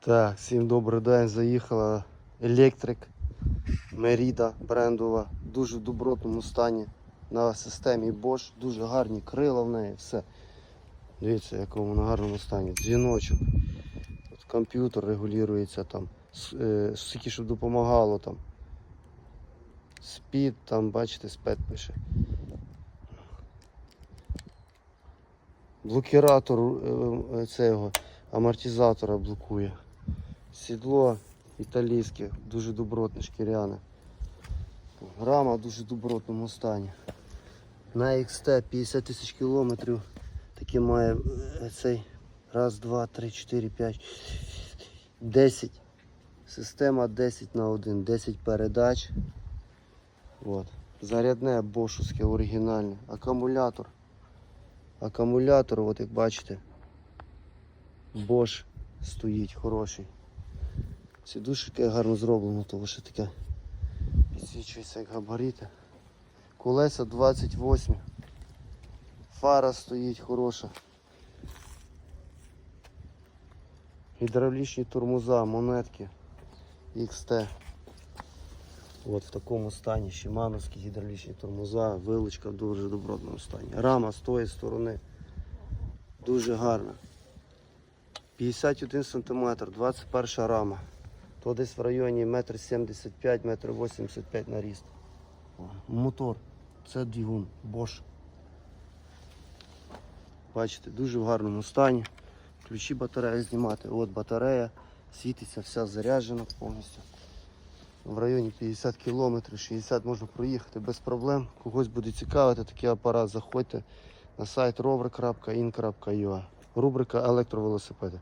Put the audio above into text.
Так, всім добрий день. Заїхала електрик Меріда брендова. дуже В добротному стані на системі Bosch. Дуже гарні крила в неї, все. Дивіться, в якому на гарному стані. Дзвіночок. От комп'ютер регулюється там. Е, Скільки щоб допомагало там. Спід, там, бачите, спед пише. Блокіратор е, е, цього амортизатора блокує. Сідло італійське, дуже добротне, шкіряне. Рама в дуже добротному стані. На XT 50 тисяч кілометрів. Таке має е, цей раз, два, три, чотири, п'ять, 10. Система 10 на 1, 10 передач. От. Зарядне бошовське оригінальне. Акумулятор. Акумулятор, от як бачите, Bosch стоїть хороший. Сідушки гарно зроблено, тому що таке підсвічується як габарити. Колеса 28. Фара стоїть хороша. Гідравлічні тормоза, монетки XT. От в такому стані Шимановські гідравлічні тормоза, вилочка в дуже добротному стані. Рама з тої сторони дуже гарна. 51 см, 21 рама. То десь в районі 1,75 м, 1,85 м на ріст. Мотор. Це двигун Bosch. Бачите, дуже в гарному стані. Ключі батареї знімати. От батарея, світиться, вся заряджена повністю. В районі 50 км, 60 можна проїхати без проблем. Когось буде цікавити такий апарат, заходьте на сайт rover.in.ua. Рубрика електровелосипеди.